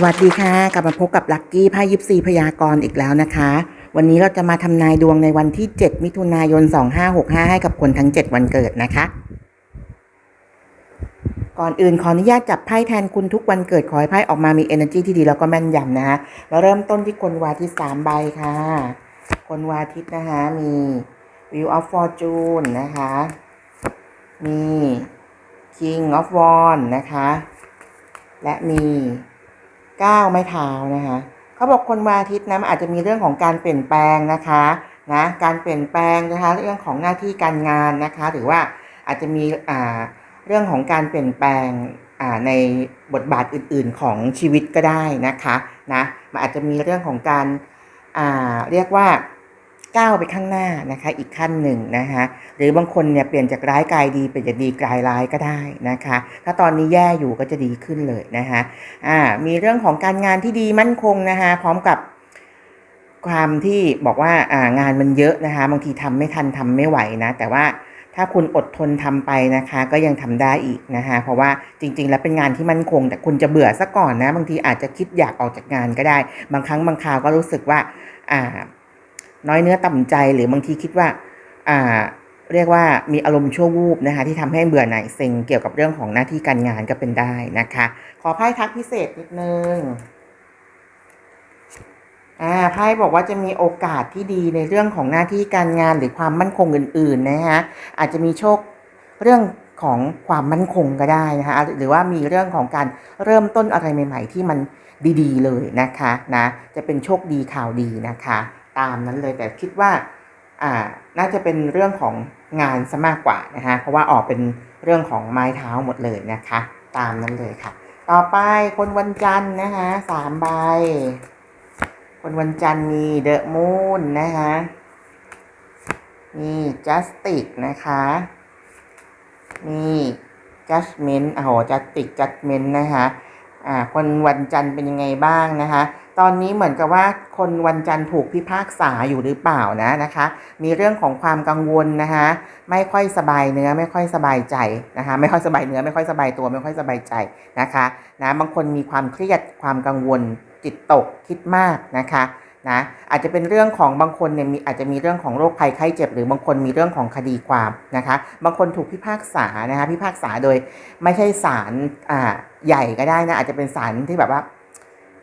สวัสดีค่ะ กลับมาพบกับลัคกี้ไพ่ยิปซีพยากรณ์อีกแล้วนะคะ วันนี้เราจะมาทำนายดวงในวันที่ 7 มิถุนายน 2565 ให้กับคนทั้ง 7 วันเกิดนะคะ ก่อนอื่นขออนุญาตจับไพ่แทนคุณทุกวันเกิด ขอให้ไพ่ออกมามี energy ที่ดีแล้วก็แม่นยำนะคะแล้วเริ่มต้นที่คนวาทิตสามใบค่ะ คนวาทิตนะคะมี Wheel of Fortune นะคะ มี King of Wands นะคะ และมี ก้าวไม้เท้านะคะเขาบอกคนวันอาทิตย์นะมันอาจจะมีเรื่องของการเปลี่ยนแปลงนะคะนะการเปลี่ยนแปลงนะคะเรื่องของหน้าที่การงานนะคะ หรือว่าอาจจะมีอ่าเรื่องของการเปลี่ยนแปลงอ่าในบทบาทอื่น ๆของชีวิตก็ได้นะคะนะมันอาจจะมีเรื่องของการอ่าเรียกว่า ก้าวไปข้างหน้านะคะอีกขั้นหนึ่งนะคะหรือบางคนเนี่ยเปลี่ยนจากร้ายกลายดีเป็นจากดีกลายร้ายก็ได้นะคะถ้าตอนนี้แย่อยู่ก็จะดีขึ้นเลยนะคะอ่ามีเรื่องของการงานที่ดีมั่นคงนะคะพร้อมกับความที่บอกว่าอ่างานมันเยอะนะคะบางทีทำไม่ทันทำไม่ไหวนะแต่ว่าถ้าคุณอดทนทำไปนะคะ ก็ยังทำได้อีกนะคะเพราะว่าจริง ๆ แล้วเป็นงานที่มั่นคง แต่คุณจะเบื่อซะก่อนนะ บางทีอาจจะคิดอยากออกจากงานก็ได้ บางครั้งบางคราวก็รู้สึกว่าอ่า น้อยเนื้อต่ำใจหรือบางทีคิดว่า อ่า เรียกว่ามีอารมณ์ชั่ววูบนะคะ ที่ทำให้เบื่อหน่ายเซ็งเกี่ยวกับเรื่องของหน้าที่การงานก็เป็นได้นะคะ ขอไพ่ทักพิเศษนิดนึงอ่าไพ่บอกว่าจะมีโอกาสที่ดีในเรื่องของหน้าที่การงานหรือความมั่นคงอื่น ๆ นะคะ อาจจะมีโชคเรื่องของความมั่นคงก็ได้นะคะหรือว่ามีเรื่องของการเริ่มต้นอะไรใหม่ ๆ ที่มันดีๆเลยนะคะนะจะเป็นโชคดีข่าวดีนะคะ ตามนั้นเลยแต่คิดว่าอ่าน่าจะเป็นเรื่องของงานซะมากกว่านะคะเพราะว่าออกเป็นเรื่องของไม้เท้าหมดเลยนะคะ ตามนั้นเลยค่ะ ต่อไปคนวันจันทร์นะคะสามใบ คนวันจันทร์มีเดอะมูนนะคะมีจัสติกนะคะมีจัสเมนต์โอ้โหจัสติกจัสเมนต์นะคะอ่าคนวันจันทร์เป็นยังไงบ้างนะคะ ตอนนี้เหมือนกับว่าคนวันจันทร์ถูกพิพากษาอยู่หรือเปล่านะนะคะ มีเรื่องของความกังวลนะคะไม่ค่อยสบายเนื้อไม่ค่อยสบายใจนะคะไม่ค่อยสบายเนื้อไม่ค่อยสบายตัวไม่ค่อยสบายใจนะคะนะบางคนมีความเครียดความกังวลจิตตกคิดมากนะคะนะอาจจะเป็นเรื่องของบางคนเนี่ยมีอาจจะมีเรื่องของโรคภัยไข้เจ็บ หรือบางคนมีเรื่องของคดีความนะคะ บางคนถูกพิพากษานะคะพิพากษาโดยไม่ใช่ศาลอ่าใหญ่ก็ได้นะอาจจะเป็นศาลที่แบบว่า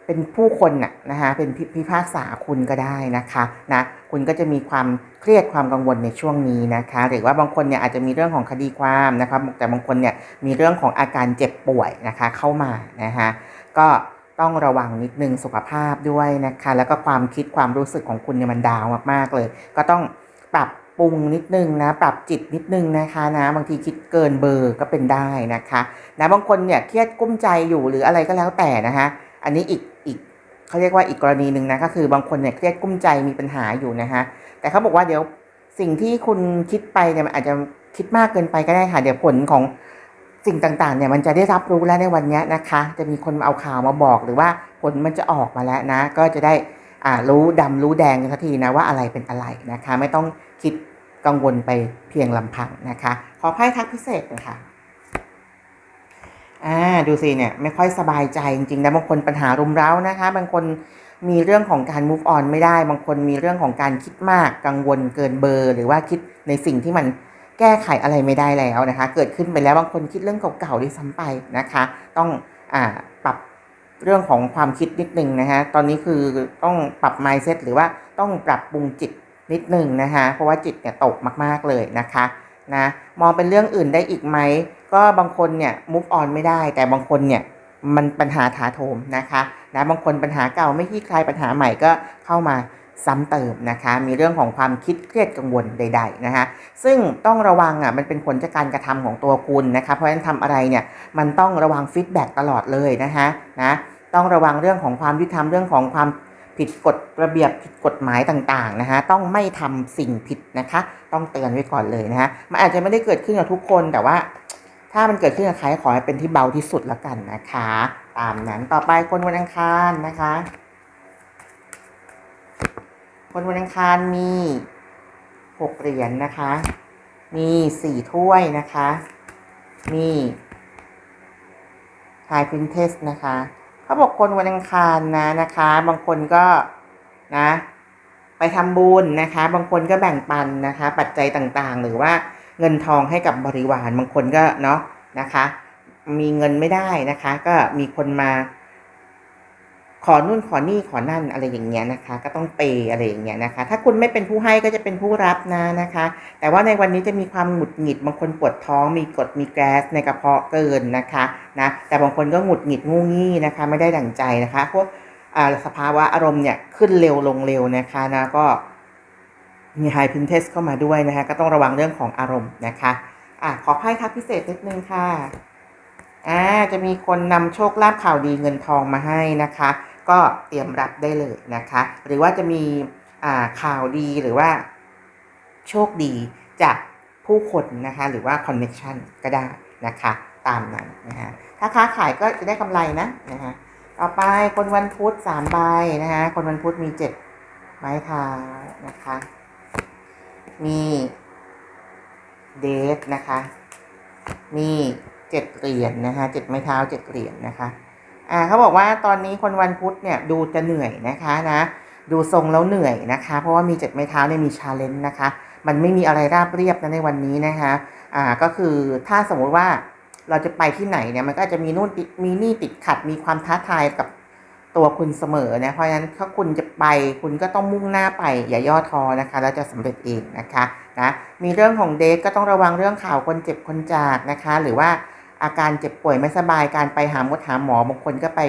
เป็นผู้คนน่ะนะคะเป็นพิพากษาคุณก็ได้นะคะนะคุณก็จะมีความเครียดความกังวลในช่วงนี้นะคะหรือว่าบางคนเนี่ยอาจจะมีเรื่องของคดีความนะครับแต่บางคนเนี่ยมีเรื่องของอาการเจ็บป่วยนะคะเข้ามานะคะก็ต้องระวังนิดนึงสุขภาพด้วยนะคะแล้วก็ความคิดความรู้สึกของคุณเนี่ยมันดาวมากๆเลย ก็ต้องปรับปรุงนิดนึงนะปรับจิตนิดนึงนะคะนะบางทีคิดเกินเบอร์ก็เป็นได้นะคะนะบางคนเนี่ยเครียดกุ้มใจอยู่หรืออะไรก็แล้วแต่นะคะอันนี้อีก เขาเรียกว่าอีกกรณีหนึ่งนะก็คือบางคนเนี่ยเครียดกุ้มใจมีปัญหาอยู่นะคะแต่เขาบอกว่าเดี๋ยวสิ่งที่คุณคิดไปเนี่ยมันอาจจะคิดมากเกินไปก็ได้ค่ะเดี๋ยวผลของสิ่งต่างๆเนี่ยมันจะได้รับรู้แล้วในวันนี้นะคะ จะมีคนเอาข่าวมาบอกหรือว่าผลมันจะออกมาแล้วนะ ก็จะได้อ่ารู้ดำรู้แดงกันสักทีนะว่าอะไรเป็นอะไรนะคะ ไม่ต้องคิดกังวลไปเพียงลำพังนะคะ ขอไพ่ทักพิเศษเลยค่ะ อ่าดูสิเนี่ยไม่ค่อยสบายใจจริงๆนะบางคนปัญหารุมเร้านะคะ บางคนมีเรื่องของการ move on ไม่ได้ บางคนมีเรื่องของการคิดมากกังวลเกินเบอร์ หรือว่าคิดในสิ่งที่มันแก้ไขอะไรไม่ได้แล้วนะคะ เกิดขึ้นไปแล้วบางคนคิดเรื่องเก่าๆด้วยซ้ำไปนะคะ ต้องอ่าปรับเรื่องของความคิดนิดนึงนะคะตอนนี้คือต้องปรับ mindset หรือว่าต้องปรับปรุงจิตนิดนึงนะคะเพราะว่าจิตเนี่ยตกมากๆเลยนะคะนะมองเป็นเรื่องอื่นได้อีกไหม ก็บางคนเนี่ย move on ไม่ได้ แต่บางคนเนี่ยมันปัญหาถาโถมนะคะนะบางคนปัญหาเก่าไม่คลี่คลายปัญหาใหม่ก็เข้ามาซ้ำเติมนะคะ มีเรื่องของความคิดเครียดกังวลใด ๆนะคะ ซึ่งต้องระวังอะมันเป็นผลจากการกระทำของตัวคุณนะคะ เพราะฉะนั้นทำอะไรเนี่ยมันต้องระวังฟีดแบ็กตลอดเลยนะคะนะต้องระวังเรื่องของความยุติธรรมเรื่องของความผิดกฎระเบียบผิดกฎหมายต่างๆนะคะต้องไม่ทำสิ่งผิดนะคะ ต้องเตือนไว้ก่อนเลยนะคะมันอาจจะไม่ได้เกิดขึ้นกับทุกคนแต่ว่า ถ้ามันเกิดขึ้นกับใครขอให้เป็นที่เบาที่สุดแล้วกันนะคะ ตามนั้นต่อไปคนวันอังคารนะคะ คนวันอังคารมีหกเหรียญนะคะ มีสี่ถ้วยนะคะ มีไฮพินเทสนะคะเขาบอกคนวันอังคารนะนะคะ บางคนก็นะ ไปทำบุญนะคะ บางคนก็แบ่งปันนะคะ ปัจจัยต่างๆ หรือว่า เงินทองให้กับบริวารบางคนก็เนาะนะคะ มีเงินไม่ได้นะคะ ก็มีคนมา ขอนู่นขอนี่ขอนั่นอะไรอย่างเงี้ยนะคะ ก็ต้องเปย์อะไรอย่างเงี้ยนะคะ ถ้าคุณไม่เป็นผู้ให้ก็จะเป็นผู้รับนะนะคะ แต่ว่าในวันนี้จะมีความหงุดหงิด บางคนปวดท้องมีกรดมีแก๊สในกระเพาะเกินนะคะนะแต่บางคนก็หงุดหงิดงูงี้นะคะ ไม่ได้ดั่งใจนะคะพวกอ่าสภาวะอารมณ์เนี่ยขึ้นเร็วลงเร็วนะคะนะก็ มีไฮพินเทสเข้ามาด้วยนะคะก็ต้องระวังเรื่องของอารมณ์นะคะอะขอไพ่ทักพิเศษนิดนึงค่ะอ่าจะมีคนนำโชคลาภข่าวดีเงินทองมาให้นะคะ ก็เตรียมรับได้เลยนะคะ หรือว่าจะมีอ่าข่าวดีหรือว่า โชคดีจากผู้คนนะคะ หรือว่าคอนเน็ชันก็ได้นะคะ ตามนั้นนะคะถ้าค้าขายก็จะได้กำไรนะนะคะต่อไปคนวันพุธสามใบนะคะคนวันพุธมีเจ็ดไม้เท้านะคะ มีเดทนะคะ มีเจ็ดเหรียญนะคะเจ็ดไม้เท้าเจ็ดเหรียญนะคะ อ่าเขาบอกว่าตอนนี้คนวันพุธเนี่ยดูจะเหนื่อยนะคะนะ ดูทรงแล้วเหนื่อยนะคะ เพราะว่ามีเจ็ดไม้เท้าเนี่ยมีชาเลนจ์นะคะ มันไม่มีอะไรราบเรียบนะในวันนี้นะคะ อ่าก็คือถ้าสมมุติว่าเราจะไปที่ไหนเนี่ยมันก็อาจจะมีนู่นติดมีนี่ติดขัดมีความท้าทายกับ ตัวคุณเสมอนะเพราะฉะนั้นถ้าคุณจะไป คุณก็ต้องมุ่งหน้าไป อย่าย่อท้อนะคะแล้วจะสำเร็จเองนะคะนะมีเรื่องของเดทก็ต้องระวังเรื่องข่าวคนเจ็บคนจากนะคะ หรือว่าอาการเจ็บป่วยไม่สบายการไปหาหมอหาหมอบางคนก็ไป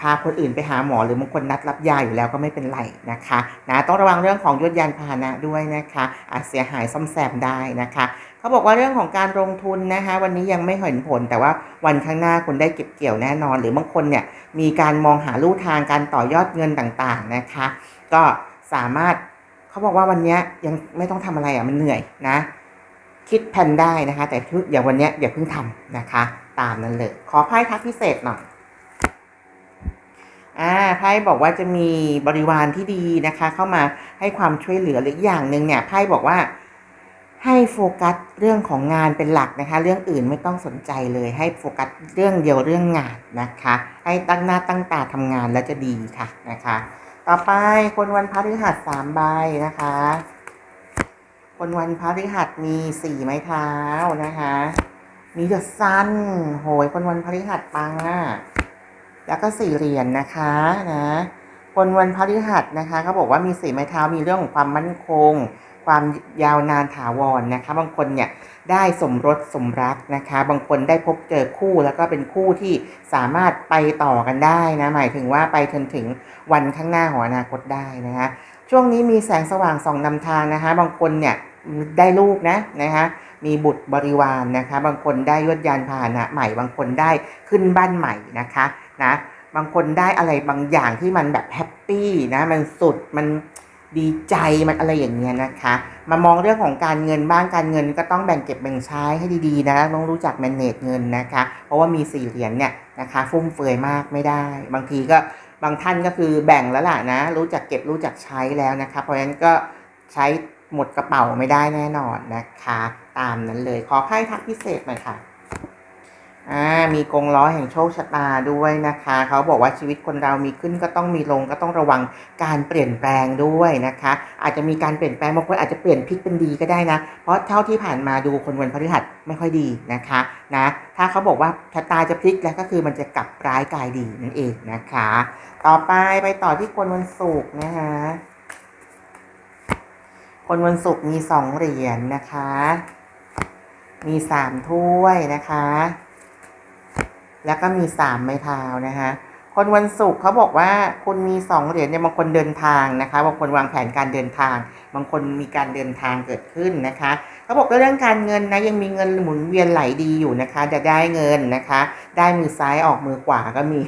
พาคนอื่นไปหาหมอหรือบางคนนัดรับยาอยู่แล้วก็ไม่เป็นไรนะคะนะต้องระวังเรื่องของยวดยานพาหนะด้วยนะคะอาจเสียหายซ่อมแซมได้นะคะเขาบอกว่าเรื่องของการลงทุนนะคะวันนี้ยังไม่เห็นผล แต่ว่าวันข้างหน้าคุณได้เก็บเกี่ยวแน่นอน หรือบางคนเนี่ยมีการมองหาลู่ทางการต่อยอดเงินต่างๆนะคะ ก็สามารถเขาบอกว่าวันนี้ยังไม่ต้องทำอะไรอะมันเหนื่อยนะ คิดแผนได้นะคะ แต่อย่างวันนี้อย่าเพิ่งทำนะคะ ตามนั้นเลยขอไพ่ทักพิเศษหน่อย อ่าไพ่บอกว่าจะมีบริวารที่ดีนะคะ เข้ามาให้ความช่วยเหลือหรืออย่างหนึ่งเนี่ยไพ่บอกว่าให้โฟกัสเรื่องของงานเป็นหลักนะคะ เรื่องอื่นไม่ต้องสนใจเลย ให้โฟกัสเรื่องเดียวเรื่องงานนะคะ ให้ตั้งหน้าตั้งตาทำงานแล้วจะดีค่ะนะคะ ต่อไปคนวันพฤหัสสามใบนะคะ คนวันพฤหัสมีสี่ไม้เท้านะคะ มีเดอะซันโหยคนวันพฤหัสปังอะ แล้วก็สี่เหรียญนะคะนะคนวันพฤหัสนะคะเขาบอกว่ามีสี่ไม้เท้ามีเรื่องของความมั่นคง ความยาวนานถาวรนะคะ บางคนเนี่ยได้สมรสสมรักนะคะ บางคนได้พบเจอคู่แล้วก็เป็นคู่ที่สามารถไปต่อกันได้นะหมายถึงว่าไปจนถึงวันข้างหน้าของอนาคตได้นะคะช่วงนี้มีแสงสว่างส่องนำทางนะคะ บางคนเนี่ยได้ลูกนะนะคะมีบุตรบริวารนะคะ บางคนได้ยศยานพาหนะใหม่ บางคนได้ขึ้นบ้านใหม่นะคะ นะบางคนได้อะไรบางอย่างที่มันแบบแฮปปี้นะมันสุดมันดีใจมันอะไรอย่างเงี้ยนะคะ มามองเรื่องของการเงินบ้างการเงินก็ต้องแบ่งเก็บแบ่งใช้ให้ดีๆนะต้องรู้จัก manage เงินนะคะ เพราะว่ามีสี่เหรียญเนี่ยนะคะฟุ่มเฟือยมากไม่ได้ บางทีก็บางท่านก็คือแบ่งแล้วล่ะนะ รู้จักเก็บรู้จักใช้แล้วนะคะ เพราะฉะนั้นก็ใช้หมดกระเป๋าไม่ได้แน่นอนนะคะ ตามนั้นเลยขอไพ่ทักพิเศษหน่อยค่ะ อ่ามีกงล้อแห่งโชคชะตาด้วยนะคะ เขาบอกว่าชีวิตคนเรามีขึ้นก็ต้องมีลงก็ต้องระวังการเปลี่ยนแปลงด้วยนะคะ อาจจะมีการเปลี่ยนแปลงบางคนอาจจะเปลี่ยนพลิกเป็นดีก็ได้นะ เพราะเท่าที่ผ่านมาดูคนวันพฤหัสไม่ค่อยดีนะคะนะถ้าเขาบอกว่าชะตาจะพลิกแล้วก็คือมันจะกลับร้ายกลายดีนั่นเองนะคะ ต่อไปไปต่อที่คนวันศุกร์นะคะคนวันศุกร์มีสองเหรียญนะคะ มีสามถ้วยนะคะ แล้วก็มีสามไม้เท้านะคะคนวันศุกร์เขาบอกว่าคุณมีสองเหรียญเนี่ยบางคนเดินทางนะคะบางคนวางแผนการเดินทาง บางคนมีการเดินทางเกิดขึ้นนะคะเขาบอกเรื่องการเงินนะยังมีเงินหมุนเวียนไหลดีอยู่นะคะ จะได้เงินนะคะ ได้มือซ้ายออกมือขวาก็มี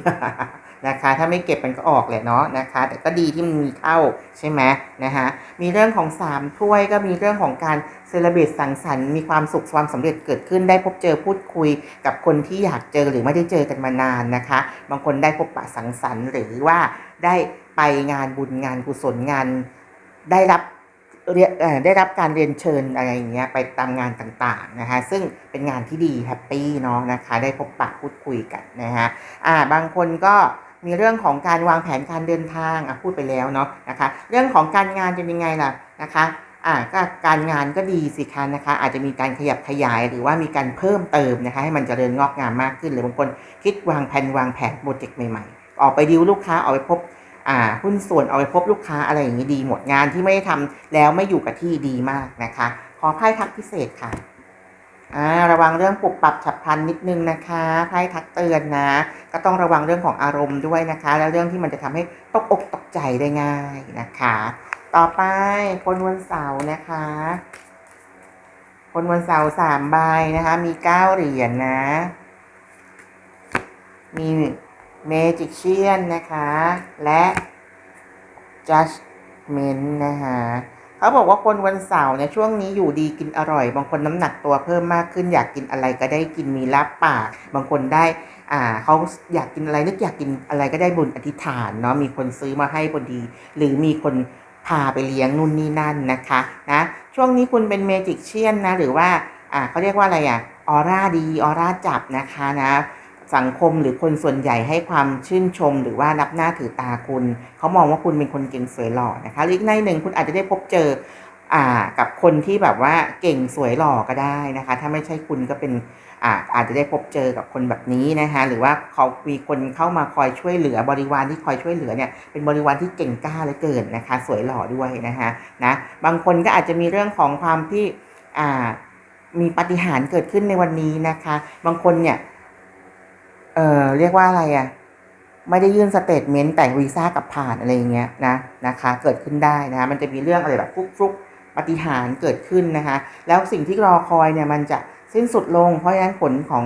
นะคะ ถ้าไม่เก็บมันก็ออกแหละเนาะนะคะ แต่ก็ดีที่มันมีเข้าใช่ไหมนะคะมีเรื่องของสามถ้วยก็มีเรื่องของการเซเลบรตสังสรรค์มีความสุขความสำเร็จเกิดขึ้นได้พบเจอพูดคุยกับคนที่อยากเจอหรือไม่ได้เจอกันมานานนะคะ บางคนได้พบปะสังสรรค์หรือว่าได้ไปงานบุญงานกุศลงานได้รับเรียนได้รับการเรียนเชิญอะไรอย่างเงี้ยไปตามงานต่างๆนะคะซึ่งเป็นงานที่ดีแฮปปี้เนาะนะคะ ได้พบปะพูดคุยกันนะฮะอ่าบางคนก็ มีเรื่องของการวางแผนการเดินทางอะพูดไปแล้วเนาะนะคะ เรื่องของการงานจะเป็นไงล่ะนะคะอ่าก็การงานก็ดีสิคะนะคะ อาจจะมีการขยับขยายหรือว่ามีการเพิ่มเติมนะคะ ให้มันเจริญงอกงามมากขึ้น หรือบางคนคิดวางแผนวางแผนโปรเจกต์ใหม่ๆ ออกไปดิวลูกค้าออกไปพบอ่าหุ้นส่วนเอาไปพบลูกค้าอะไรอย่างนี้ดีหมดงานที่ไม่ได้ทำแล้วไม่อยู่กับที่ดีมากนะคะ ขอไพ่ทักพิเศษค่ะ อ่าระวังเรื่องปุบปรับฉับพลันนิดนึงนะคะไพ่ทักเตือนนะ ก็ต้องระวังเรื่องของอารมณ์ด้วยนะคะ แล้วเรื่องที่มันจะทำให้ตกอกตกใจได้ง่ายนะคะ ต่อไปคนวันเสาร์นะคะ คนวันเสาร์สามใบนะคะ มีเก้าเหรียญนะมีเมจิกเชียนนะคะ และ judgment นะคะ เขาบอกว่าคนวันเสาร์เนี่ยช่วงนี้อยู่ดีกินอร่อย บางคนน้ำหนักตัวเพิ่มมากขึ้น อยากกินอะไรก็ได้กินมีลาบปาก บางคนได้อ่าเขาอยากกินอะไรนึกอยากกินอะไรก็ได้บุญอธิษฐานเนาะมีคนซื้อมาให้พอดี หรือมีคนพาไปเลี้ยงนู่นนี่นั่นนะคะนะช่วงนี้คุณเป็นเมจิกเชียนนะหรือว่าอ่าเขาเรียกว่าอะไรอะออร่าดีออร่าจับนะคะนะ สังคมหรือคนส่วนใหญ่ให้ความชื่นชม หรือว่านับหน้าถือตาคุณ เขามองว่าคุณเป็นคนเก่งสวยหล่อนะคะหรืออีกในหนึ่งคุณอาจจะได้พบเจออ่ากับคนที่แบบว่าเก่งสวยหล่อก็ได้นะคะ ถ้าไม่ใช่คุณก็เป็นอ่าอาจจะได้พบเจอกับคนแบบนี้นะคะหรือว่าเขามีคนเข้ามาคอยช่วยเหลือบริวารที่คอยช่วยเหลือเนี่ยเป็นบริวารที่เก่งกล้าเหลือเกินนะคะ สวยหล่อด้วยนะคะนะบางคนก็อาจจะมีเรื่องของความที่อ่ามีปาฏิหารย์เกิดขึ้นในวันนี้นะคะ บางคนเนี่ย เออเรียกว่าอะไรอะ่ะ ไม่ได้ยื่นสเตทเมนต์แต่งวีซ่ากับผ่านอะไรอย่างเงี้ยนะนะคะ เกิดขึ้นได้นะคะมันจะมีเรื่องอะไรแบบฟุกฟุกปฏิหารเกิดขึ้นนะคะ แล้วสิ่งที่รอคอยเนี่ยมันจะสิ้นสุดลง เพราะฉะนั้นผลของ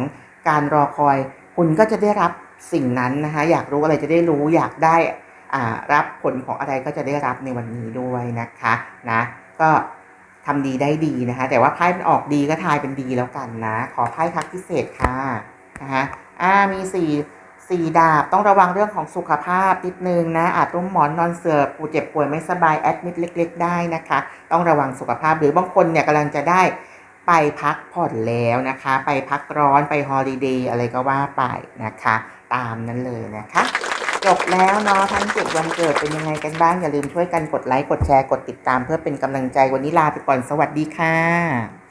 การรอคอย คุณก็จะได้รับสิ่งนั้นนะคะ อยากรู้อะไรจะได้รู้อยากได้อ่ารับผลของอะไรก็จะได้รับในวันนี้ด้วยนะคะนะก็ทำดีได้ดีนะคะ แต่ว่าไพ่มันออกดีก็ทายเป็นดีแล้วกันนะ ขอไพ่ทักพิเศษค่ะนะคะ อ่ามีสี่สี่ดาบต้องระวังเรื่องของสุขภาพนิดนึงนะอาจตุ้มหมอนนอนเสือปูเจ็บป่วยไม่สบายแอดมิดเล็ก ๆ ได้นะคะ ต้องระวังสุขภาพหรือบางคนเนี่ยกำลังจะได้ไปพักผ่อนแล้วนะคะ ไปพักร้อนไปฮอลิเดย์อะไรก็ว่าไปนะคะ ตามนั้นเลยนะคะจบแล้วเนาะทั้งเจ็ดวันเกิดเป็นยังไงกันบ้าง อย่าลืมช่วยกันกดไลค์กดแชร์กดติดตามเพื่อเป็นกำลังใจวันนี้ลาไปก่อนสวัสดีค่ะ